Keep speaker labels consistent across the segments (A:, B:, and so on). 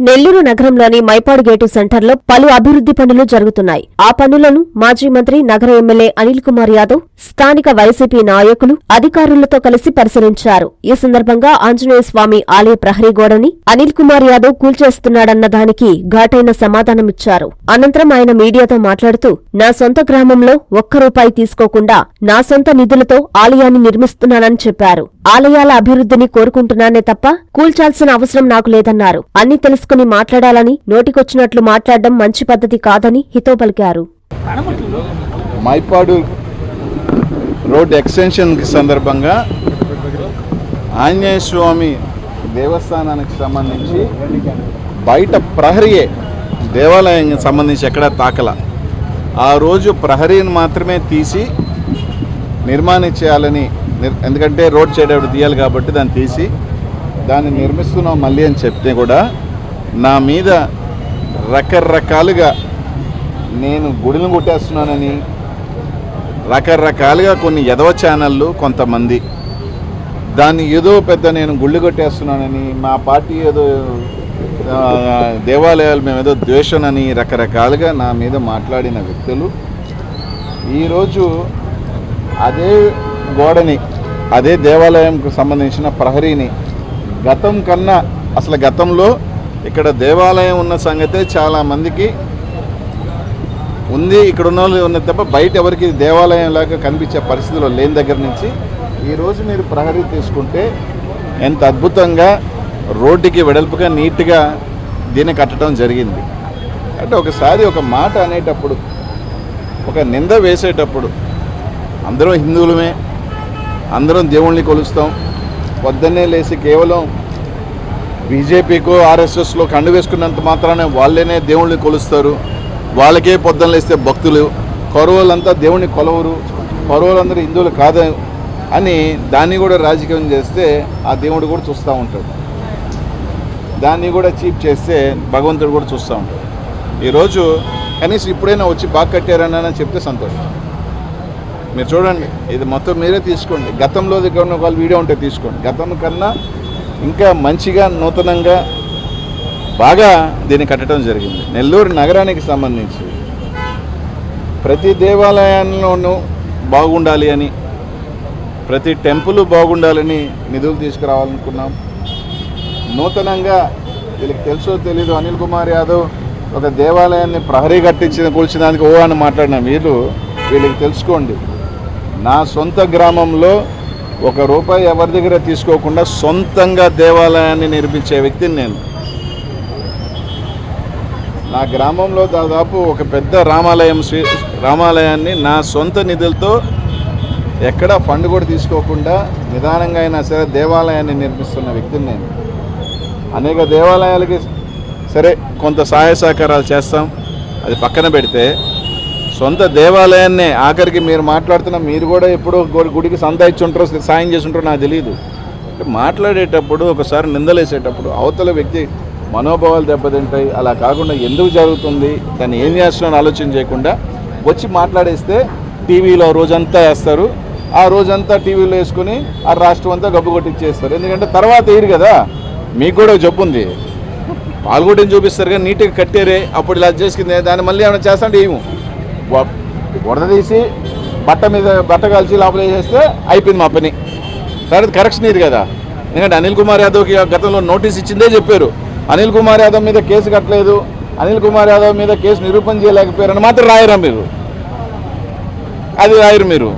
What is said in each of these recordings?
A: నెల్లూరు నగరంలోని మైపాడు గేటు సెంటర్లో పలు అభివృద్ధి పనులు జరుగుతున్నాయి. ఆ పనులను మాజీ మంత్రి నగర ఎమ్మెల్యే అనిల్ కుమార్ యాదవ్ స్థానిక వైసీపీ నాయకులు అధికారులతో కలిసి పరిశీలించారు. ఈ సందర్భంగా ఆంజనేయ స్వామి ఆలయ ప్రహరీ గోడని అనిల్ కుమార్ యాదవ్ కూల్చేస్తున్నాడన్న దానికి ఘాటైన సమాధానమిచ్చారు. అనంతరం ఆయన మీడియాతో మాట్లాడుతూ నా సొంత గ్రామంలో ఒక్క రూపాయి తీసుకోకుండా నా సొంత నిధులతో ఆలయాన్ని నిర్మిస్తున్నానని చెప్పారు. ఆలయాల అభివృద్ధిని కోరుకుంటున్నానే తప్ప కూల్చాల్సిన అవసరం నాకు లేదన్నారు. అన్ని తెలుసుకుని మాట్లాడాలని నోటికొచ్చినట్లు మాట్లాడడం మంచి పద్ధతి కాదని హితో పలికారు.
B: మైపాడు రోడ్ ఎక్స్టెన్షన్ సందర్భంగా ఆంజనేయ స్వామి దేవస్థానానికి సంబంధించి బయట ప్రహరియే దేవాలయానికి సంబంధించి ఎక్కడ తాకల. ఆ రోజు ప్రహరీని మాత్రమే తీసి నిర్మాణం చేయాలని ఎందుకంటే రోడ్ చేయడం తీయాలి కాబట్టి దాన్ని తీసి దాన్ని నిర్మిస్తున్నాం మళ్ళీ అని చెప్తే కూడా నా మీద రకరకాలుగా నేను గుడిని కొట్టేస్తున్నానని రకరకాలుగా కొన్ని ఎదవ ఛానళ్ళు కొంతమంది. దాన్ని ఏదో పెద్ద నేను గుళ్ళు కొట్టేస్తున్నానని మా పార్టీ ఏదో దేవాలయాలు మేము ఏదో ద్వేషనని రకరకాలుగా నా మీద మాట్లాడిన వ్యక్తులు. ఈరోజు అదే గోడని అదే దేవాలయంకు సంబంధించిన ప్రహరీని గతం కన్నా అసలు గతంలో ఇక్కడ దేవాలయం ఉన్న సంగతే చాలా మందికి ఉంది. ఇక్కడ ఉన్న వాళ్ళు ఉన్న తప్ప బయట ఎవరికి దేవాలయం లాగా కనిపించే పరిస్థితిలో లేని దగ్గర నుంచి ఈరోజు మీరు ప్రహరీ తీసుకుంటే ఎంత అద్భుతంగా రోడ్డుకి వెడల్పుగా నీట్గా దీన్ని కట్టడం జరిగింది. అంటే ఒకసారి ఒక మాట అనేటప్పుడు ఒక నింద వేసేటప్పుడు అందరం హిందువులమే అందరం దేవుణ్ణి కొలుస్తాం. పొద్దున్నే లేచి కేవలం బీజేపీకో ఆర్ఎస్ఎస్లో కండు వేసుకున్నంత మాత్రానే వాళ్ళేనే దేవుణ్ణి కొలుస్తారు. వాళ్ళకే పొద్దున్న లేస్తే భక్తులు కరువులంతా దేవుని కొలవరు కరువులందరూ హిందువులు కాదు అని దాన్ని కూడా రాజకీయం చేస్తే ఆ దేవుడు కూడా చూస్తూ ఉంటాడు. దాన్ని కూడా చీప్ చేస్తే భగవంతుడు కూడా చూస్తూ ఉంటాడు. ఈరోజు కనీసం ఇప్పుడైనా వచ్చి బాగా కట్టారని చెప్తే సంతోషం. మీరు చూడండి ఇది మొత్తం మీరే తీసుకోండి. గతంలో దగ్గర ఉన్న వాళ్ళు వీడియో ఉంటే తీసుకోండి. గతం కన్నా ఇంకా మంచిగా నూతనంగా బాగా దీన్ని కట్టడం జరిగింది. నెల్లూరు నగరానికి సంబంధించి ప్రతి దేవాలయంలోనూ బాగుండాలి అని ప్రతి టెంపుల్ బాగుండాలని నిధులు తీసుకురావాలనుకున్నాం. నూతనంగా వీళ్ళకి తెలుసో తెలీదు అనిల్ కుమార్ యాదవ్ ఒక దేవాలయాన్ని ప్రహరీ కట్టించిన కూల్చినందుకు ఓ అని మాట్లాడిన మీరు వీళ్ళకి తెలుసుకోండి. నా సొంత గ్రామంలో ఒక రూపాయి ఎవరి దగ్గర తీసుకోకుండా సొంతంగా దేవాలయాన్ని నిర్మించే వ్యక్తిని నేను. నా గ్రామంలో దాదాపు ఒక పెద్ద రామాలయం శ్రీ రామాలయాన్ని నా సొంత నిధులతో ఎక్కడ ఫండ్ కూడా తీసుకోకుండా నిదానంగా అయినా సరే దేవాలయాన్ని నిర్మిస్తున్న వ్యక్తిని నేను. అనేక దేవాలయాలకి సరే కొంత సహాయ సహకారాలు చేస్తాం అది పక్కన పెడితే. సొంత దేవాలయాన్నే ఆఖరికి మీరు మాట్లాడుతున్న మీరు కూడా ఎప్పుడో గుడికి సంతా ఇచ్చి ఉంటారో సాయం చేసి ఉంటారో నాకు తెలియదు అంటే మాట్లాడేటప్పుడు ఒకసారి నిందలేసేటప్పుడు అవతల వ్యక్తి మనోభావాలు దెబ్బతింటాయి. అలా కాకుండా ఎందుకు జరుగుతుంది? దాన్ని ఏం చేస్తున్నాను ఆలోచన చేయకుండా వచ్చి మాట్లాడేస్తే టీవీలో రోజంతా వేస్తారు. ఆ రోజంతా టీవీలో వేసుకొని ఆ రాష్ట్రం అంతా గబ్బు కొట్టించేస్తారు ఎందుకంటే తర్వాత వేయరు కదా. మీకు కూడా జబ్బు ఉంది. పాల్గొట్టని చూపిస్తారు కానీ నీట్గా కట్టేరే. అప్పుడు ఇలా చేసుకుంది. దాన్ని మళ్ళీ ఏమైనా చేస్తా అంటే ఏమో. వరద తీసి బట్ట మీద బట్ట కాల్చి లోపల వేసేస్తే అయిపోయింది మా పని. తర్వాత కరెక్షన్ ఇది కదా. ఎందుకంటే అనిల్ కుమార్ యాదవ్కి గతంలో నోటీస్ ఇచ్చిందే చెప్పారు. అనిల్ కుమార్ యాదవ్ మీద కేసు కట్టలేదు అనిల్ కుమార్ యాదవ్ మీద కేసు నిరూపణ చేయలేకపోయారని మాత్రం రాయరా మీరు? అది రాయరు మీరు.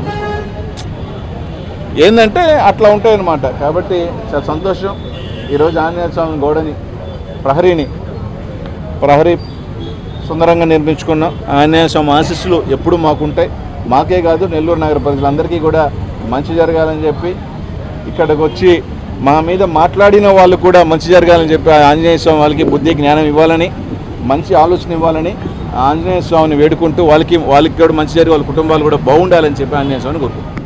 B: ఏంటంటే అట్లా ఉంటాయన్నమాట. కాబట్టి చాలా సంతోషం. ఈరోజు ఆంజనేయ స్వామి గోడని ప్రహరీని ప్రహరీ సుందరంగా నిర్మించుకున్నాం ఆంజనేయ స్వామి ఆశీస్సులు ఎప్పుడు మాకుంటాయి. మాకే కాదు నెల్లూరు నగర ప్రజలందరికీ కూడా మంచి జరగాలని చెప్పి ఇక్కడికి వచ్చి మా మీద మాట్లాడిన వాళ్ళు కూడా మంచి జరగాలని చెప్పి ఆ ఆంజనేయ స్వామి వాళ్ళకి బుద్ధి జ్ఞానం ఇవ్వాలని మంచి ఆలోచన ఇవ్వాలని ఆంజనేయ స్వామిని వేడుకుంటూ వాళ్ళకి వాళ్ళకి కూడా మంచి జరిగి వాళ్ళ కుటుంబాలు కూడా బాగుండాలని చెప్పి ఆంజనేయ స్వామిని కోరుకుంటున్నాను